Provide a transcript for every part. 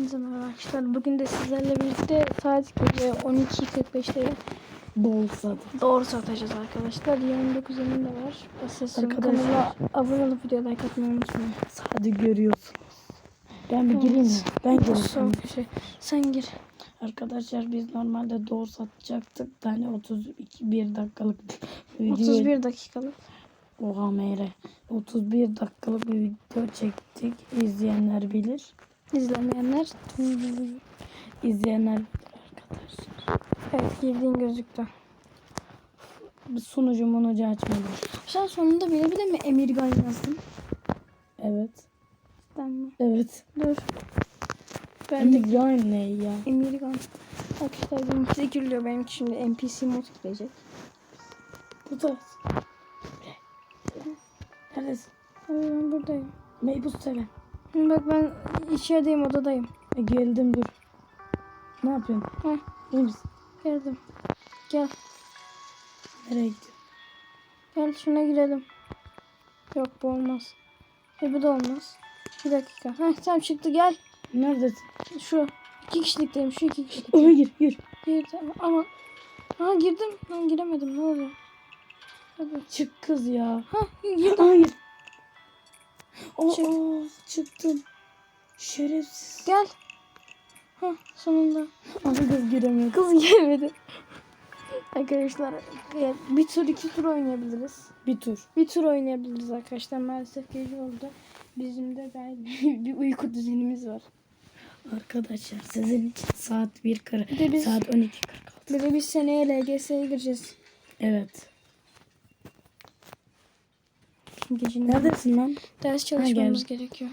Hepinize merhaba arkadaşlar. Bugün de sizlerle birlikte saat gece 12.45'te Bolsa. doğru satacağız arkadaşlar. Yanımda kuzenim de var. Arkadaşlar. Kanala abone olup video like atmayı unutmayın. Hadi görüyorsunuz. Ben bir gireyim mi? Ben gireyim. Şey. Sen gir. Arkadaşlar biz normalde doğru satacaktık. Tane 32 bir dakikalık video. 31 dakikalık. Oha meyre. 31 dakikalık bir video çektik. İzleyenler bilir. İzlemeyenler. İzleyenler arkadaşlar. Evet girdiğin gözüktü. Bir sunucu munucu açmadım. Sen sonunda bile bile mi Emirgan yazdın? Evet. Ben mi? Evet. Dur. Ben de Emirgan ne ya? Emirgan. Arkadaşlar benimki de giriliyor. Benimki şimdi NPC mod girecek. Bu da. Neredesin? Ben buradayım. Meybus seven. Bak ben içerideyim odadayım. E, geldim dur. Ne yapıyorsun? Heh, İyi misin? geldim. Gel. Nereye gidiyorsun? Gel şuna girelim. Yok bu olmaz. E bu da olmaz. Bir dakika. Heh tamam çıktı gel. Neredesin? Şu. iki kişilikteyim. Şu iki kişilik. Oraya gir, gir. Girdim ama. Ha girdim. Ben giremedim. Ne oluyor? Hadi. Çık kız ya. Ha girdim. Hayır. Aa, Çık. çıktın. Şerefsiz. Gel. Ha sonunda. Ama kız giremiyor. Kız gelmedi. Arkadaşlar bir tur iki tur oynayabiliriz. Bir tur. Bir tur oynayabiliriz arkadaşlar. Maalesef gece oldu. Bizim de gayet bir uyku düzenimiz var. Arkadaşlar sizin için saat 1 kır. Bir de biz- Saat 12.46. Bir de biz seneye LGS'ye gireceğiz. Evet. Gecenin Neredesin lan? ders çalışmamız gerekiyor.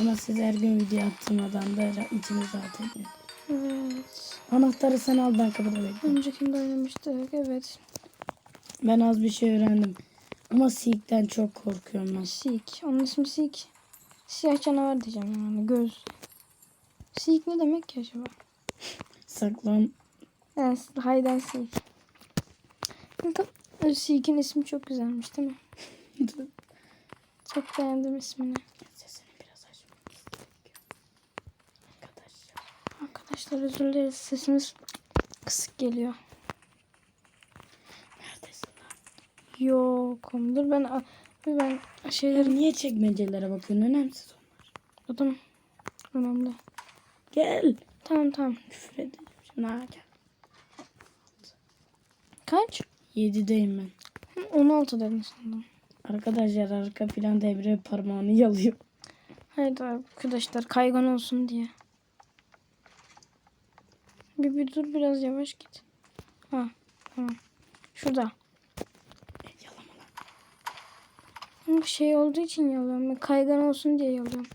Ama siz her gün video attırmadan da içiniz rahat edin. Evet. Anahtarı sen al ben kapıda bekliyorum. Öncekinde oynamıştık. Evet. Ben az bir şey öğrendim. Ama Seek'ten çok korkuyorum ben. Sik. Onun ismi Sik. Siyah canavar diyeceğim yani. Göz. Sik ne demek ki acaba? Saklan. Yani and seek. Sik'in ismi çok güzelmiş değil mi? Çok beğendim ismini. Sesini biraz açmak. Arkadaşlar. Arkadaşlar özür dileriz. Sesimiz kısık geliyor. Neredesin lan? Yok. Dur ben dur ben şeyleri Niye çekmecelere bakıyorsun? Önemsiz onlar. Adam önemli. Gel. Tamam tamam. Küfür edeceğim. Şimdi ha, gel. Kaç? 7'deyim ben. Hı, 16 dedin sandım. Arkadaşlar arka planda Emre parmağını yalıyor. Hayır arkadaşlar kaygan olsun diye. Bir, bir dur biraz yavaş git. Ha tamam. Şurada. Yalama lan. Şey olduğu için yalıyorum. Kaygan olsun diye yalıyorum.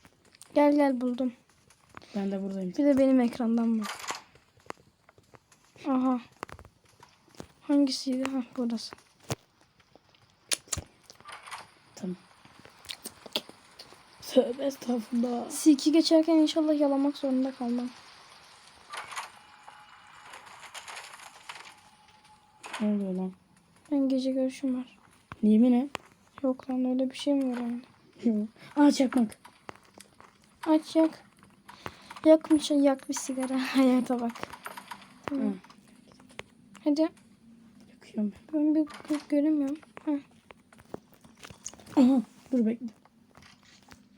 Gel gel buldum. Ben de buradayım. Bir de benim ekrandan bak. Aha. Hangisiydi? Ha burası. Tamam. Tövbe estağfurullah. C2 geçerken inşallah yalamak zorunda kalmam. Ne oluyor lan? Ben gece görüşüm var. Yemin et. Yok lan öyle bir şey mi var oyunda? Aa çakmak. Aç yak. Yakmış yak bir sigara. Hayata bak. Tamam. Hı. Hadi. Yakıyorum Ben bir bir göremiyorum. Ben. Aha. Dur bekle.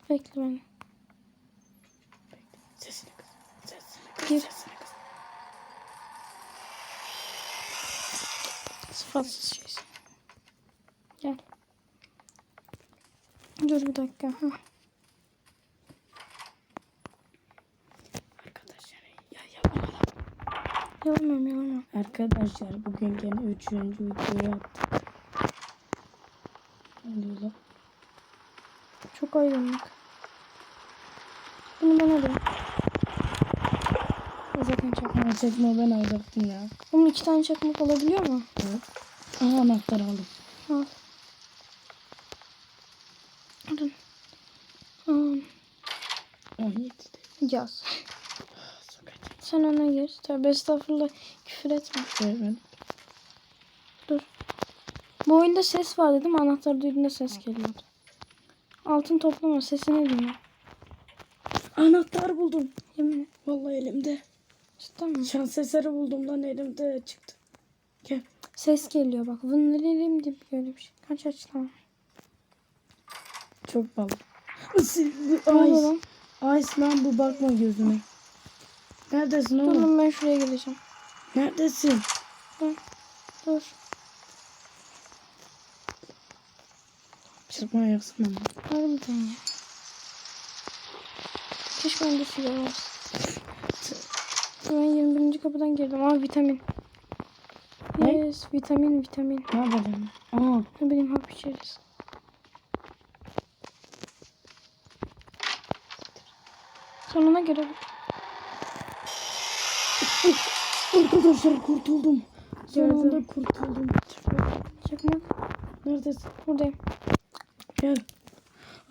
bekle beni. Sesini kız. Sesini kız. Gir. Sesini kız. Sıfatsız şeysin. Gel. Dur bir dakika. Ha. Arkadaşlar ya yapma lan. Yalamıyorum yalamıyorum. Arkadaşlar bugün gene üçüncü videoyu attık. Ne oluyor lan? Aydınlık. Bunu bana ver. Zaten çakmak. Çakma ben alacaktım ya. Bunun iki tane çakmak olabiliyor mu? Evet. Aha anahtar aldım. Al. Ah yedi de. yaz. Sokacağım. Sen ona gir. Tabi estağfurullah küfür etme. Evet. Dur. Bu oyunda ses var dedim. Anahtarı duyduğunda ses geliyordu. Altın toplama sesini dinle. Anahtar buldum. Yemin et. Vallahi elimde. Cidden mi? Şans eseri buldum lan elimde çıktı. Gel. Ses geliyor bak. Bunları elim diye böyle bir şey. Kaç aç tamam. Çok bal. Oldu Ay. lan? Bu bakma gözüme. Neredesin Dur oğlum? lan ben şuraya geleceğim. Neredesin? Dur. Çırpma yaksana. Harbiden ya. Keşke bende sigara olsa. Ben 21. kapıdan girdim. Aa vitamin. Ne? Yes vitamin vitamin. Ne yapacağım? Aa. Ne bileyim hap içeriz. Sonuna göre bak. Arkadaşlar kurtuldum. Son Gördüm. anda kurtuldum. Çakmak. Neredesin? Buradayım. Gel.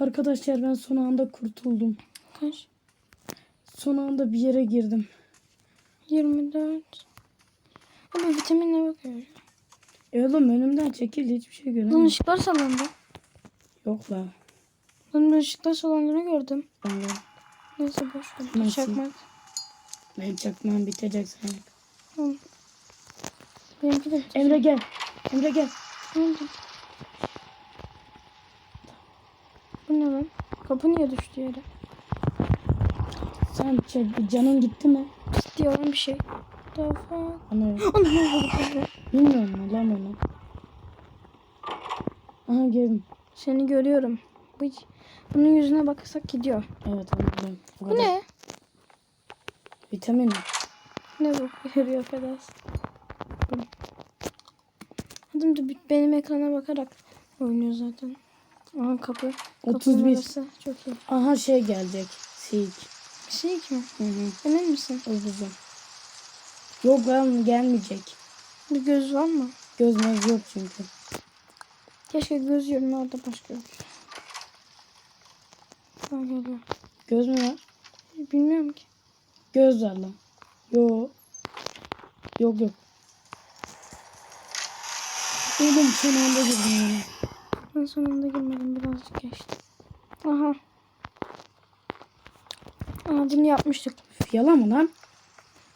Arkadaşlar ben son anda kurtuldum. Kaç? Son anda bir yere girdim. 24. Abi vitaminle bakıyorum. E oğlum önümden çekil hiçbir şey Lan göremiyorum. ışıklar sallandı. Yok la. Lan ışıklar sallandığını gördüm. De. Neyse boş ver. Nasıl? Çakmak. Ben çakmağım bitecek sanki. Tamam. Benimki de. Emre gel. Emre gel. Ne Bu ne lan? Kapı niye düştü yere? Sen çek, canın gitti mi? Ciddi olan bir şey. Fuck? Ana Ana ne kapı? bilmiyorum mu lan onu. Aha geldim. Seni görüyorum. Bu, bunun yüzüne bakırsak gidiyor. Evet anladım. Bu kadar. ne? Vitamin mi? Ne bu? Görüyor affedersin. Adam da benim ekrana bakarak oynuyor zaten. Aha kapı. Kapı 31. numarası Çok iyi. Aha şey gelecek. Sik. Şey mi? Hı hı. Emin misin? O güzel. Yok lan gelmeyecek. Bir göz var mı? Gözmez yok çünkü. Keşke göz yerine orada başka bir şey. Ha geliyor. Göz mü var? Bilmiyorum ki. Göz var lan. Yok. Yok yok. Oğlum son anda girdim yani. Ben sonunda girmedim. Birazcık geçti. Aha. Aa bunu yapmıştık. Yala mı lan?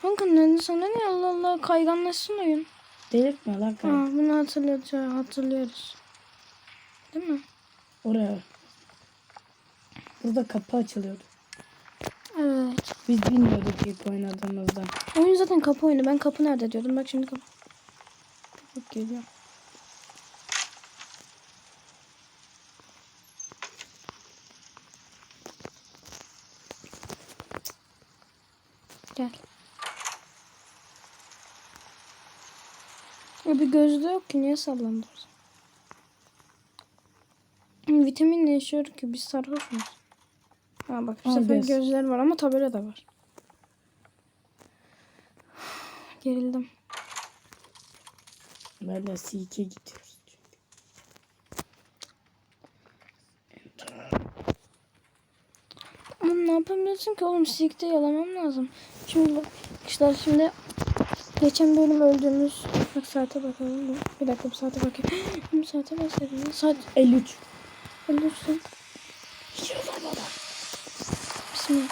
Kanka ne sana ne Allah Allah kayganlaşsın oyun. Delirtme lan Aa, kay. bunu hatırlıyoruz, hatırlıyoruz. Değil mi? Oraya. Burada kapı açılıyordu. Evet. Biz bilmiyorduk ilk oynadığımızda. Oyun zaten kapı oyunu. Ben kapı nerede diyordum. Bak şimdi kapı. Kapı geliyor. Gel. Ya bir gözde yok ki. Niye sallandı? o zaman? Vitamin ne yaşıyor ki? Biz sarhoş muyuz? Ha bak bu sefer göz. gözler var ama tabela da var. Gerildim. Ben de Sik'e gidiyoruz. çünkü. Yapabilirsin ki oğlum sikte yalamam lazım. Şimdi bak arkadaşlar şimdi geçen bölüm öldüğümüz bak saate bakalım bir. Bir dakika bir saate bakayım. bir saate bakayım. Saat 53. öldürsün. Bismillah.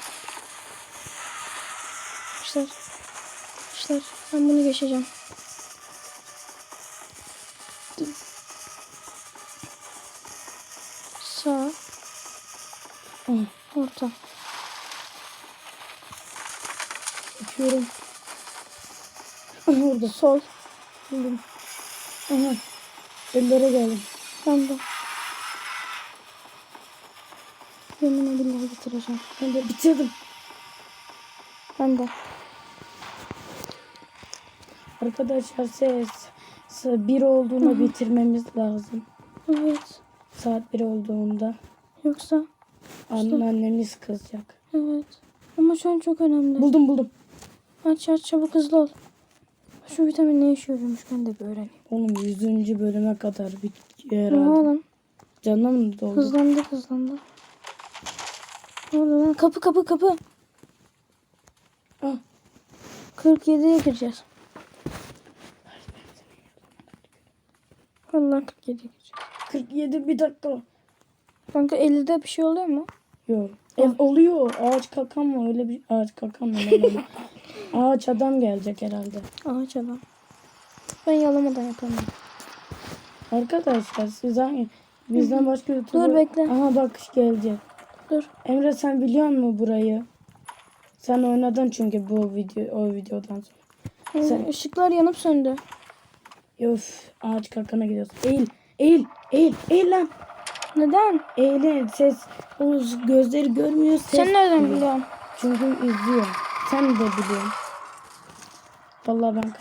Arkadaşlar. Arkadaşlar ben bunu geçeceğim. Sağ, orta. Bakıyorum. Aha orada. Sol. Buldum. Aha. Ellere geldim. Ben de. Yeminle billahi bitireceğim. Ben de bitirdim. Ben de. Arkadaşlar ses. Bir olduğunda bitirmemiz lazım. Evet. Saat bir olduğunda Yoksa anneannemiz kızacak. evet. Ama şu an çok önemli. Buldum buldum. Aç aç çabuk hızlı ol. Şu vitamin ne işe yarıyormuş ben de bir öğreneyim. Oğlum 100. bölüme kadar Ne herhalde. oğlum? Canım mı doldu? Hızlandı hızlandı. Ne oldu lan? Kapı kapı kapı. Ah, 47'ye gireceğiz. Vallahi 47'ye gireceğiz. 47 bir dakika. Kanka 50'de bir şey oluyor mu? Yok. Ev oluyor. Ağaç kakan mı? Öyle bir ağaç kakan mı? Ağaç adam gelecek herhalde. Ağaç adam. Ben yalamadan yapamam. Arkadaşlar siz hangi bizden başka YouTuber... Dur, bekle. Aha bak gelecek. Dur. Emre sen biliyor musun burayı? Sen oynadın çünkü bu video o videodan sonra. Sen- Işıklar yanıp söndü. Öf ağaç kakana gidiyorsun. Eğil, eğil, eğil, eğil lan. Neden? Eğil, ses, o gözleri görmüyor, ses Sen nereden biliyorsun? Çünkü izliyorum. Sen de biliyorsun. Vallahi ben kaç.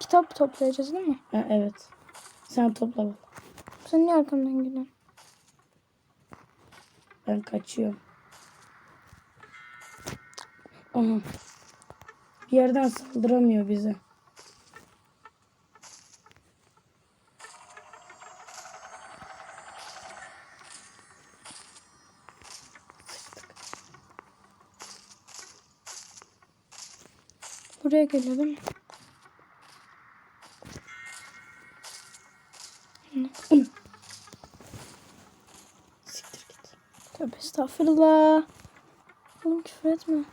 Kitap toplayacağız değil mi? Ha, evet. Sen topla bak. Sen niye arkamdan geliyorsun? Ben kaçıyorum. Aha. Bir yerden saldıramıyor bize. Buraya mi? Siktir git. Tövbe estağfurullah. Oğlum küfür etme.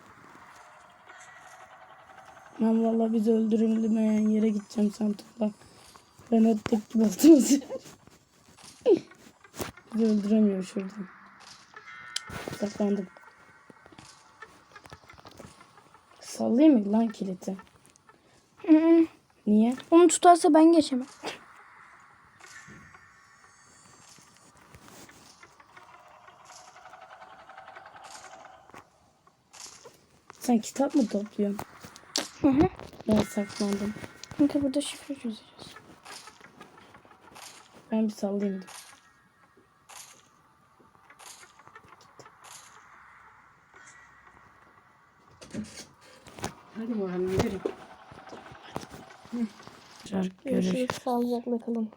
Ben vallahi bizi öldürülmeyen yere gideceğim sen topla. Ben hep tek gibi altımız. bizi öldüremiyor şuradan. Saklandım. Sallayayım mı lan hı. Niye? Onu tutarsa ben geçemem. Sen kitap mı topluyorsun? Hı hı. Ben saklandım. Çünkü burada şifre çözeceğiz. Ben bir sallayayım. Hadi bakalım yürü. Görüşürüz. Görüşürüz. Sağlıcakla kalın.